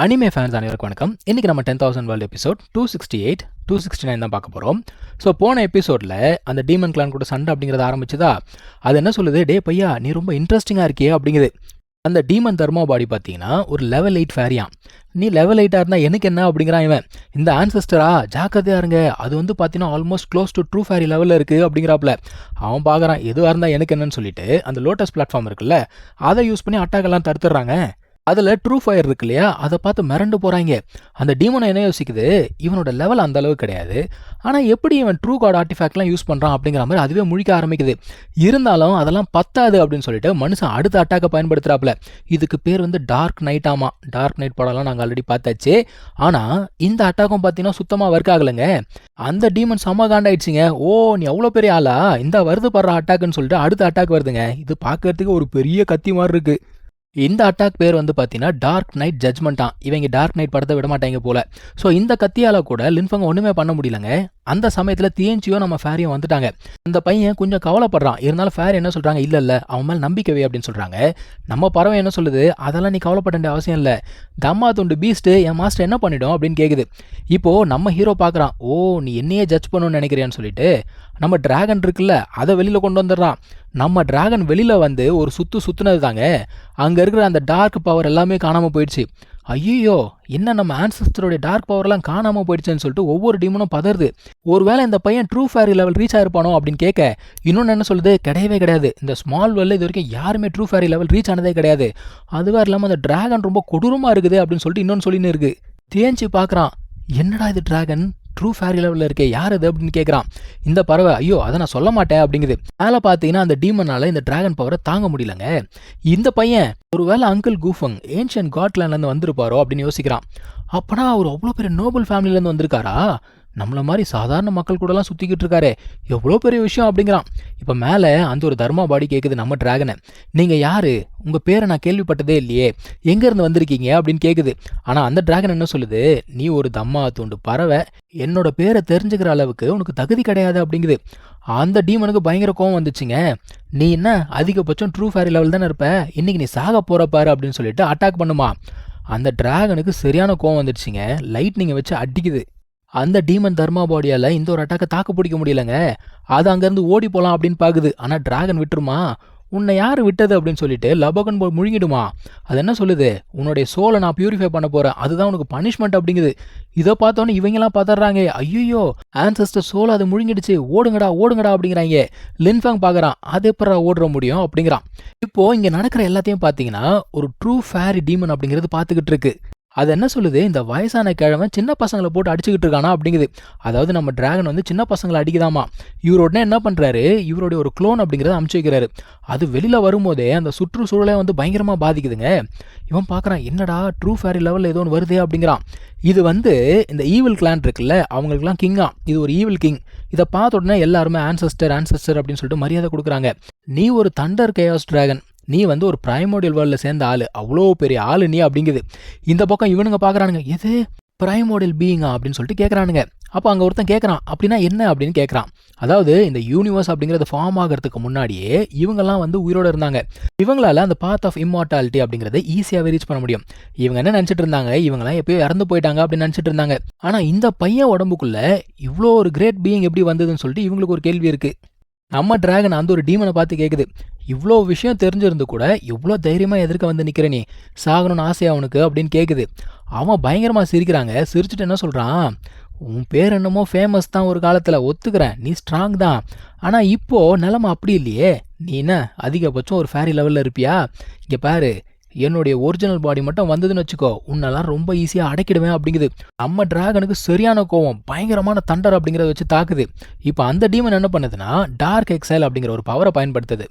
Anime fans அனைவருக்கும் வணக்கம். இன்றைக்கி நம்ம ten thousand world episode two sixty eight two sixty nine தான் பார்க்க போகிறோம் ஸோ போன எபிசோடில் அந்த டீமன் கிளான் கூட சண்டை அப்படிங்கிறத ஆரம்பிச்சதா? அது என்ன சொல்லுது? டே பையா நீ ரொம்ப இன்ட்ரெஸ்டிங்காக இருக்கியே அப்படிங்குது. அந்த டீமன் தர்மா பாடி பார்த்தீங்கன்னா ஒரு லெவல் எயிட் ஃபேரியா நீ லெவல் எயிட்டாக இருந்தால் எனக்கு என்ன அப்படிங்கிறான் இவன். இந்த ஆன்சஸ்டரா ஜாக்கிரதையாக இருங்க. அது வந்து பார்த்தீங்கன்னா almost close to true fairy லெவலில் இருக்குது அப்படிங்கிறாப்புல. அவன் பார்க்குறான் எதுவாக இருந்தால் எனக்கு என்னன்னு சொல்லிட்டு அந்த லோட்டஸ் பிளாட்ஃபார்ம் இருக்குல்ல அதை யூஸ் பண்ணி அட்டாக் எல்லாம் தடுத்துடுறாங்க. அதில் ட்ரூ ஃபயர் இருக்கு இல்லையா? அதை பார்த்து மிரண்டு போகிறாங்க அந்த டீமனை என்ன யோசிக்குது? இவனோட லெவல் அந்த அளவு கிடையாது. ஆனால் எப்படி இவன் ட்ரூ கார்டு ஆர்டிஃபேக்ட்லாம் யூஸ் பண்ணுறான் அப்படிங்கிற மாதிரி அதுவே முழிக்க ஆரம்பிக்குது. இருந்தாலும் அதெல்லாம் பத்தாது அப்படின்னு சொல்லிட்டு மனுஷன் அடுத்த அட்டாக்கை பயன்படுத்துகிறாப்புல இதுக்கு பேர் வந்து டார்க் நைட் ஆமாம் டார்க் நைட் படம்லாம் நாங்கள் ஆல்ரெடி பார்த்தாச்சு. ஆனால் இந்த அட்டாக்கும் பார்த்தீங்கன்னா சுத்தமாக ஒர்க் ஆகலைங்க. அந்த டீமன் செம்ம காண்டாயிடுச்சுங்க. ஓ நீ அவ்வளோ பெரிய ஆளா? இந்த வருது படுற அட்டாக்குன்னு சொல்லிட்டு அடுத்த அட்டாக் வருதுங்க. இது பார்க்கறதுக்கு ஒரு பெரிய கத்தி மாதிரி இருக்குது இந்த அட்டாக் பேர் வந்து பார்த்தீங்கன்னா டார்க் நைட் ஜட்மெண்ட்டான் இவங்க டார்க் நைட் படத்தை விட மாட்டாங்க போல. ஸோ இந்த கத்தியால் கூட லின்ஃபங்க ஒன்றுமே பண்ண முடியலங்க. அந்த சமயத்தில் தியன்ச்சியோ நம்ம ஃபேரியும் வந்துட்டாங்க. அந்த பையன் கொஞ்சம் கவலைப்படுறான். இருந்தாலும் ஃபேர் என்ன சொல்கிறாங்க இல்லை இல்லை. அவன் மேலே நம்பிக்கவே அப்படின்னு சொல்கிறாங்க நம்ம பறவை என்ன சொல்லுது? அதெல்லாம் நீ கவலைப்பட வேண்டிய அவசியம் இல்லை. தம்மா துண்டு பீஸ்ட்டு என் மாஸ்டர் என்ன பண்ணிடும்? அப்படின்னு கேட்குது இப்போது நம்ம ஹீரோ பார்க்குறான் ஓ நீ என்னையே ஜட்ஜ் பண்ணணும்னு நினைக்கிறியான்னு சொல்லிட்டு நம்ம டிராகன் இருக்குல்ல அதை வெளியில் கொண்டு வந்துடுறான். நம்ம டிராகன் வெளியில் வந்து ஒரு சுற்று சுற்றுனது தாங்க அங்கே இருக்கிற அந்த டார்க் பவர் எல்லாமே காணாமல் போயிடுச்சு. ஐயோ என்ன நம்ம ஆன்சஸ்டருடைய டார்க் பவர்லாம் காணாமல் போயிடுச்சுன்னு சொல்லிட்டு ஒவ்வொரு டீமனும் பதறுது. ஒருவேளை இந்த பையன் ட்ரூ ஃபேரி லெவல் ரீச் ஆயிருப்பானோ அப்படின்னு கேட்க இன்னொன்று என்ன சொல்லுது? கிடையவே கிடையாது. இந்த ஸ்மால் வேர்ல்டில் இது வரைக்கும் யாருமே ட்ரூ ஃபேரி லெவல் ரீச் ஆனதே கிடையாது. அதுவே இல்லாமல் அந்த டிராகன் ரொம்ப கொடூரமாக இருக்குது அப்படின்னு சொல்லிட்டு இன்னொன்று சொல்லின்னு இருக்கு. தேஞ்சு பார்க்குறான் என்னடா இது டிராகன் ட்ரூ ஃபேரி லெவலில் இருக்கே யார் அது அப்படின்னு கேட்குறான் இந்த பறவை ஐயோ அதை நான் சொல்ல மாட்டேன் அப்படிங்குது. மேலே பார்த்தீங்கன்னா அந்த டீமனால இந்த டிராகன் பவரை தாங்க முடியலங்க. இந்த பையன் ஒருவேளை அங்கிள் கூஃபங் ஏன்ஷியன் காட்லேண்ட்லேருந்து வந்திருப்பாரோ அப்படின்னு யோசிக்கிறான். அப்போனா அவர் அவ்வளோ பெரிய நோபல் ஃபேமிலியிலேருந்து வந்திருக்காரா? நம்மள மாதிரி சாதாரண மக்கள் கூடலாம் சுற்றிக்கிட்டு இருக்காரு. எவ்வளோ பெரிய விஷயம் அப்படிங்கிறான். இப்போ மேலே அந்த ஒரு தர்மா பாடி கேட்குது நம்ம டிராகனை. நீங்கள் யார்? உங்கள் பேரை நான் கேள்விப்பட்டதே இல்லையே. எங்கேருந்து வந்திருக்கீங்க அப்படின்னு கேட்குது ஆனால் அந்த டிராகன் என்ன சொல்லுது? நீ ஒரு தம்மா தூண்டு பறவை. என்னோட பேரை தெரிஞ்சுக்கிற அளவுக்கு உனக்கு தகுதி கிடையாது அப்படிங்குது. அந்த டீமனுக்கு பயங்கர கோவம் வந்துச்சுங்க. நீ என்ன அதிகபட்சம் ட்ரூ ஃபேரி லெவல் தானே இருப்ப? இன்னைக்கு நீ சாக போகிற பாரு அப்படின்னு சொல்லிட்டு அட்டாக் பண்ணுமா. அந்த டிராகனுக்கு சரியான கோவம் வந்துடுச்சுங்க லைட்னிங்கை வச்சு அடிக்குது. அந்த டீமன் தர்மா பாடியால் இந்த ஒரு அட்டாக்கை தாக்கு பிடிக்க முடியலங்க. அது அங்கேருந்து ஓடி போகலாம் அப்படின்னு பார்க்குது ஆனால் டிராகன் விட்டுருமா? உன்னை யார் விட்டது அப்படின்னு சொல்லிட்டு லபகன் போய் முழுங்கிடுமா? அது என்ன சொல்லுது? உன்னுடைய சோலை நான் பியூரிஃபை பண்ண போகிறேன் அதுதான் உனக்கு பனிஷ்மெண்ட் அப்படிங்குது. இதை பார்த்தோன்னே இவங்கெல்லாம் பார்த்துட்றாங்க ஐயோ ஆன்சஸ்டர் சோலை அது முழுங்கிடுச்சு. ஓடுங்கடா ஓடுங்கடா அப்படிங்கிறாங்க. லின்ஃபேங் பார்க்குறான் அது எப்படா ஓடுற முடியும் அப்படிங்கிறான். இப்போ இங்கே நடக்கிற எல்லாத்தையும் பார்த்தீங்கன்னா ஒரு ட்ரூ ஃபேரி டீமன் அப்படிங்கிறது பார்த்துக்கிட்டு இருக்கு. அது என்ன சொல்லுது? இந்த வயசான கிழமை சின்ன பசங்களை போட்டு அடிச்சுக்கிட்டு இருக்கானா அப்படிங்குது. அதாவது நம்ம டிராகன் வந்து சின்ன பசங்களை அடிக்குதாமா? இவரோடனே என்ன பண்ணுறாரு இவருடைய ஒரு க்ளோன் அப்படிங்கிறத அமுச்சு வைக்கிறாரு. அது வெளியில் வரும்போதே அந்த சுற்றுச்சூழலை வந்து பயங்கரமாக பாதிக்குதுங்க. இவன் பார்க்குறான் என்னடா ட்ரூ ஃபேரி லெவலில் ஏதோ ஒன்று வருதே அப்படிங்கிறான். இது வந்து இந்த ஈவில் கிளான் இருக்குல்ல அவங்களுக்குலாம் கிங்கா இது ஒரு ஈவில் கிங் இதை பார்த்த உடனே எல்லாருமே ஆன்சஸ்டர் ஆன்சஸ்டர் அப்படின்னு சொல்லிட்டு மரியாதை கொடுக்குறாங்க. நீ ஒரு தண்டர் கேயாஸ் டிராகன் நீ வந்து ஒரு ப்ரைமோடியல் வேர்ல்டில் சேர்ந்த ஆள். அவ்வளோ பெரிய ஆள் நீ அப்படிங்குது. இந்த பக்கம் இவனுங்க பார்க்குறானுங்க எது? ப்ரைமோடியல் பீயிங்கா அப்படின்னு சொல்லிட்டு கேட்குறானுங்க அப்போ அங்கே ஒருத்தன் கேட்குறான் அப்படின்னா என்ன? அப்படின்னு கேட்குறான் அதாவது இந்த யூனிவர்ஸ் அப்படிங்கிறது ஃபார்ம் ஆகிறதுக்கு முன்னாடியே இவங்கெல்லாம் வந்து உயிரோடு இருந்தாங்க. இவங்களால அந்த பாத் ஆஃப் இம்மார்டாலிட்டி அப்படிங்கிறத ஈஸியாகவே ரீச் பண்ண முடியும். இவங்க என்ன நினச்சிட்டு இருந்தாங்க? இவங்கெல்லாம் எப்பயோ இறந்து போயிட்டாங்க அப்படின்னு நினச்சிட்டு இருந்தாங்க. ஆனால் இந்த பையன் உடம்புக்குள்ளே இவ்வளோ ஒரு கிரேட் பீயிங் எப்படி வந்ததுன்னு சொல்லிட்டு இவங்களுக்கு ஒரு கேள்வி இருக்குது நம்ம டிராகன் அந்த ஒரு டீமனை பார்த்து கேட்குது இவ்வளோ விஷயம் தெரிஞ்சிருந்து கூட இவ்வளோ தைரியமாக எதிர்க்க வந்து நிற்கிற நீ? சாகணும்னு ஆசையா அவனுக்கு அப்படின்னு கேட்குது அவன் பயங்கரமாக சிரிக்கிறாங்க. சிரிச்சுட்டு என்ன சொல்கிறான் உன் பேர் என்னமோ ஃபேமஸ் தான் ஒரு காலத்தில் ஒத்துக்கிறேன். நீ ஸ்ட்ராங் தான். ஆனால் இப்போது நிலமை அப்படி இல்லையே. நீ என்ன அதிகபட்சம் ஒரு ஃபேரி லெவலில் இருப்பியா? இங்கே பாரு என்னுடைய ஒரிஜினல் பாடி மட்டும் வந்ததுன்னு வச்சுக்கோ உன்னெல்லாம் ரொம்ப ஈஸியாக அடைக்கிடுவேன் அப்படிங்குது. நம்ம டிராகனுக்கு சரியான கோவம் பயங்கரமான தண்டர் அப்படிங்கிறத வச்சு தாக்குது. இப்போ அந்த டீமன் என்ன பண்ணுதுன்னா டார்க் எக்ஸைல் அப்படிங்கிற ஒரு பவரை பயன்படுத்துது.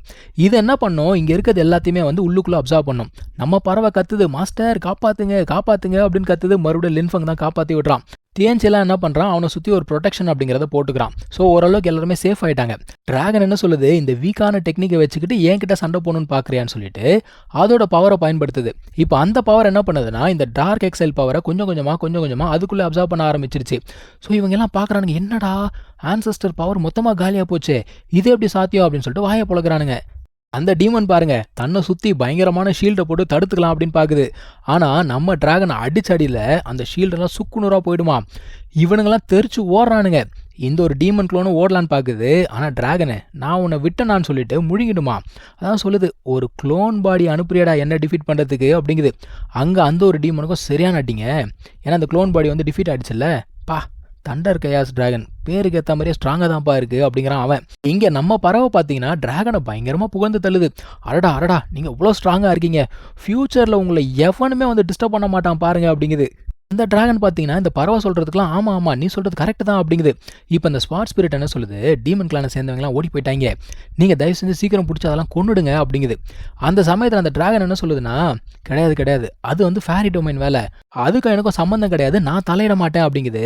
இது என்ன பண்ணும்? இங்கே இருக்கிறது எல்லாத்தையுமே வந்து உள்ளுக்குள்ளே அப்சர்வ் பண்ணும். நம்ம பறவை கத்துது மாஸ்டர் காப்பாத்துங்க காப்பாத்துங்க அப்படின்னு கத்துது மறுபடியும் லின்ஃபங் தான் காப்பாற்றி விடுறான். டிஎன்சிலாம் என்ன பண்ணுறான் அவனை சுற்றி ஒரு ப்ரொடெக்ஷன் அப்படிங்கிறத போட்டுக்கிறான். ஸோ ஓரளவுக்கு எல்லாருமே சேஃப் ஆகிட்டாங்க ட்ராகன் என்ன சொல்லுது? இந்த வீக்கான டெக்னிக்கை வச்சுக்கிட்டு என்கிட்ட சண்டை போகணும்னு பார்க்குறியான்னு சொல்லிட்டு அதோட பவரை பயன்படுத்துது. இப்போ அந்த பவர் என்ன பண்ணுதுன்னா இந்த டார்க் எக்ஸைல் பவரை கொஞ்சம் கொஞ்சமாக கொஞ்சம் கொஞ்சமாக அதுக்குள்ளே அப்சர்வ் பண்ண ஆரம்பிச்சிருச்சு. ஸோ இவங்கெல்லாம் பார்க்குறானுங்க என்னடா? ஆன்சஸ்டர் பவர் மொத்தமாக காலியாக போச்சு. இது எப்படி சாத்தியம்? அப்படின்னு சொல்லிட்டு வாயை பழகிறானுங்க அந்த டீமன் பாருங்க தன்னை சுற்றி பயங்கரமான ஷீல்டை போட்டு தடுத்துக்கலாம் அப்படின்னு பார்க்குது ஆனால் நம்ம டிராகன் அடிச்சடியில் அந்த ஷீல்டெல்லாம் சுக்குநூறாக போயிடுமா? இவனுங்கெல்லாம் தெரிச்சு ஓடுறானுங்க. இந்த ஒரு டீமன் க்ளோனும் ஓடலான்னு பார்க்குது ஆனால் டிராகனு நான் உன்னை விட்டனான்னு சொல்லிட்டு முழுங்கிடுமா? அதான் சொல்லுது ஒரு க்ளோன் பாடி அனுப்புறியடா என்ன டிஃபீட் பண்ணுறதுக்கு அப்படிங்குது. அங்கே அந்த ஒரு டீமனுக்கும் சரியான அடிங்க ஏன்னா அந்த க்ளோன் பாடி வந்து டிஃபீட் ஆயிடுச்சுல்ல? பா தண்டர் கயாஸ் டிராகன் பேருக்கு ஏற்ற மாதிரியே ஸ்ட்ராங்காக தான்ப்பா இருக்குது அப்படிங்கிறான் அவன். இங்கே நம்ம பறவை பார்த்தீங்கன்னா டிராகனை பயங்கரமாக புகழ்ந்து தள்ளுது. அரடா அரடா நீங்கள் இவ்வளோ ஸ்ட்ராங்காக இருக்கீங்க. ஃப்யூச்சரில் உங்களை எவனுமே வந்து டிஸ்டர்ப் பண்ண மாட்டான் பாருங்க அப்படிங்குது. இந்த டிராகன் பார்த்தீங்கன்னா இந்த பறவை சொல்கிறதுக்குலாம் ஆமாம் ஆமாம் நீ சொல்கிறது கரெக்ட் தான் அப்படிங்குது. இப்போ இந்த ஸ்பாட் ஸ்பிரிட் என்ன சொல்லுது? டீமன் கிளானை சேர்ந்தவங்களாம் ஓடி போயிட்டாங்க. நீங்கள் தயவு செஞ்சு சீக்கிரம் பிடிச்சி அதெல்லாம் கொண்டுடுங்க அப்படிங்குது. அந்த சமயத்தில் அந்த டிராகன் என்ன சொல்லுதுன்னா கிடையாது கிடையாது. அது வந்து ஃபேரி டொமைன் வேலை. அதுக்கும் எனக்கும் சம்மந்தம் கிடையாது. நான் தலையிட மாட்டேன் அப்படிங்குது.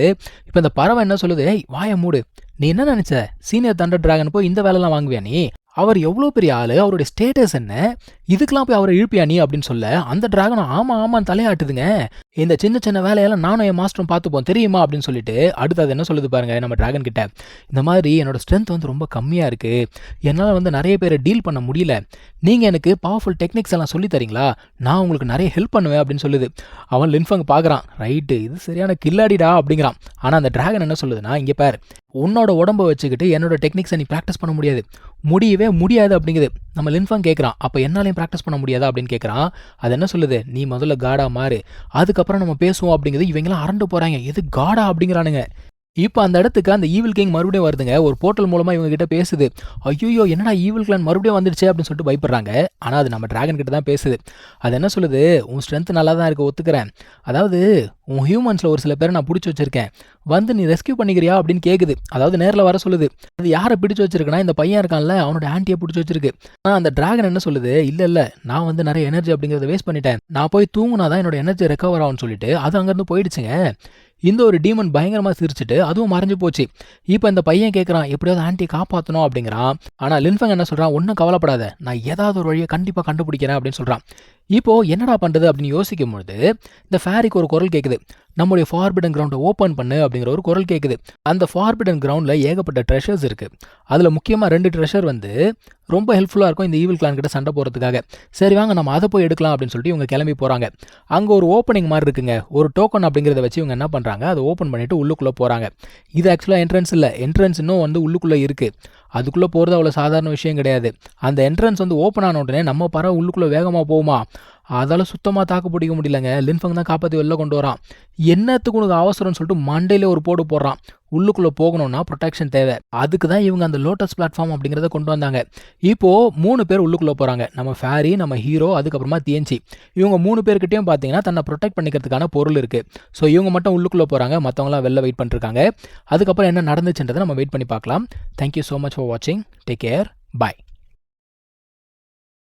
இப்போ இந்த பறவை என்ன சொல்லுது? ஏய் வாய மூடு. நீ என்ன நினச்ச? சீனியர் தண்டர் டிராகன் போய் இந்த வேலைலாம் வாங்குவியா நீ? அவர் எவ்வளோ பெரிய ஆள்? அவருடைய ஸ்டேட்டஸ் என்ன? இதுக்கெல்லாம் போய் அவரை இழுப்பியா நீ அப்படின்னு சொல்ல? அந்த டிராகனும் ஆமாம் ஆமாம் தலையாட்டுதுங்க. இந்த சின்ன சின்ன வேலையெல்லாம் நானும் என் மாஸ்டரும் பார்த்துப்போம். தெரியுமா அப்படின்னு சொல்லிட்டு அடுத்து அது என்ன சொல்லுது பாருங்க நம்ம டிராகன் கிட்ட. இந்த மாதிரி என்னோட ஸ்ட்ரென்த் வந்து ரொம்ப கம்மியாக இருக்குது என்னால் வந்து நிறைய பேரை டீல் பண்ண முடியல. நீங்கள் எனக்கு பவர்ஃபுல் டெக்னிக்ஸ் எல்லாம் சொல்லி தரீங்களா? நான் உங்களுக்கு நிறைய ஹெல்ப் பண்ணுவேன் அப்படின்னு சொல்லுது. அவன் லின்ஃபங் பார்க்குறான் ரைட்டு இது சரியான கில்லாடிடா அப்படிங்கிறான். ஆனால் அந்த டிராகன் என்ன சொல்லுதுன்னா இங்கே பார் உன்னோட உடம்ப வச்சுக்கிட்டு என்னோட டெக்னிக்ஸை நீ ப்ராக்டிஸ் பண்ண முடியாது. முடியவே முடியாது அப்படிங்குது. நம்ம லின்ஃபங் கேட்குறான் அப்போ என்னாலையும் ப்ராக்டிஸ் பண்ண முடியாதா அப்படின்னு கேட்குறான் அது என்ன சொல்லுது? நீ முதல்ல காடா மாறு. அதுக்கப்புறம் நம்ம பேசுவோம் அப்படிங்கிறது இவங்கெல்லாம் அரண்டு போகிறாங்க எது காடா அப்படிங்கிறானுங்க. இப்போ அந்த இடத்துக்கு அந்த ஈவில் கிங் மறுபடியும் வருதுங்க. ஒரு போர்ட்டல் மூலமாக இவங்க கிட்ட பேசுது. ஐயோ என்னடா ஈவில் கிளான் மறுபடியும் வந்துடுச்சு அப்படின்னு சொல்லிட்டு பயப்படுறாங்க. ஆனால் அது நம்ம டிராகன் கிட்ட தான் பேசுது. அது என்ன சொல்லுது? உன் ஸ்ட்ரென்த் நல்லா தான் இருக்க ஒத்துக்கிறேன். அதாவது உன் ஹியூமன்ஸில் ஒரு சில பேரை நான் பிடிச்சி வச்சிருக்கேன். வந்து நீ ரெஸ்கியூ பண்ணிக்கிறியா அப்படின்னு கேட்குது அதாவது நேரில் வர சொல்லுது. அது யாரை பிடிச்சி வச்சிருக்குன்னா இந்த பையன் இருக்கான்ல அவனோட ஆண்டியை பிடிச்சி வச்சிருக்கு. ஆனால் அந்த டிராகன் என்ன சொல்லுது? இல்லை இல்லை நான் வந்து நிறைய எனர்ஜி அப்படிங்கிறத வேஸ்ட் பண்ணிட்டேன். நான் போய் தூங்குனா தான் என்னோட எனர்ஜி ரெக்கவர் ஆகும்னு சொல்லிட்டு அது அங்கேருந்து போயிடுச்சுங்க. இந்த ஒரு டீமன் பயங்கரமாக சிரிச்சிட்டு அதுவும் மறைஞ்சு போச்சு. இப்போ இந்த பையன் கேட்குறான் எப்படியாவது ஆன்ட்டி காப்பாற்றணும் அப்படிங்கிறான். ஆனால் லின்ஃபங் என்ன சொல்கிறான் ஒன்றும் கவலைப்படாத. நான் ஏதாவது ஒரு வழியை கண்டிப்பாக கண்டுபிடிக்கிறேன் அப்படின்னு சொல்கிறான் இப்போ என்னடா பண்ணுறது அப்படின்னு யோசிக்கும் பொழுது இந்த ஃபேரிக்கு ஒரு குரல் கேட்குது நம்முடைய ஃபார்பிடன் கிரவுண்டை ஓப்பன் பண்ணு அப்படிங்கிற ஒரு குரல் கேட்குது அந்த ஃபார்பிடன் கிரவுண்டில் ஏகப்பட்ட ட்ரெஷர்ஸ் இருக்குது அதில் முக்கியமாக ரெண்டு ட்ரெஷர் வந்து ரொம்ப ஹெல்ப்ஃபுல்லாக இருக்கும் இந்த ஈவில் கிளான் கிட்ட சண்டை போகிறதுக்காக சரி வாங்க நம்ம அதை போய் எடுக்கலாம் அப்படின்னு சொல்லிட்டு இவங்க கிளம்பி போகிறாங்க அங்கே ஒரு ஓப்பனிங் மாதிரி இருக்குங்க. ஒரு டோக்கன் அப்படிங்கிறத வச்சு இவங்க என்ன பண்ணுறாங்க அதை ஓப்பன் பண்ணிவிட்டு உள்ளுக்குள்ளே போகிறாங்க இது ஆக்சுவலாக என்ட்ரன்ஸ் இல்லை. என்ட்ரன்ஸ் இன்னும் வந்து உள்ளுக்குள்ளே இருக்குது அதுக்குள்ளே போகிறது அவ்வளோ சாதாரண விஷயம் கிடையாது. அந்த என்ட்ரன்ஸ் வந்து ஓப்பன் ஆன உடனே நம்ம பறவை உள்ளுக்குள்ளே வேகமாக போகுமா? அதால் சுத்தமாக தாக்கு பிடிக்க முடியலங்க. லின்ஃபங் தான் காப்பாற்றி வெளில கொண்டு வரான். என்னத்துக்கு உனக்கு அவசரம்னு சொல்லிட்டு மண்டையில் ஒரு போடு போடுறான். உள்ளுக்குள்ளே போகணும்னா ப்ரொடெக்ஷன் தேவை. அதுக்கு தான் இவங்க அந்த லோட்டஸ் பிளாட்ஃபார்ம் அப்படிங்கிறத கொண்டு வந்தாங்க. இப்போது மூணு பேர் உள்ளுக்குள்ளே போகிறாங்க நம்ம ஃபேரி நம்ம ஹீரோ அதுக்கப்புறமா தியன்சி இவங்க மூணு பேர்கிட்டையும் பார்த்தீங்கன்னா தன்னை ப்ரொடெக்ட் பண்ணிக்கிறதுக்கான பொருள் இருக்குது ஸோ இவங்க மட்டும் உள்ளுக்குள்ளே போகிறாங்க மற்றவங்களாம் வெளில வெயிட் பண்ணிருக்காங்க. அதுக்கப்புறம் என்ன நடந்துச்சுன்றதை நம்ம வெயிட் பண்ணி பார்க்கலாம். Thank you so much for வாட்சிங் டேக் கேர் பாய்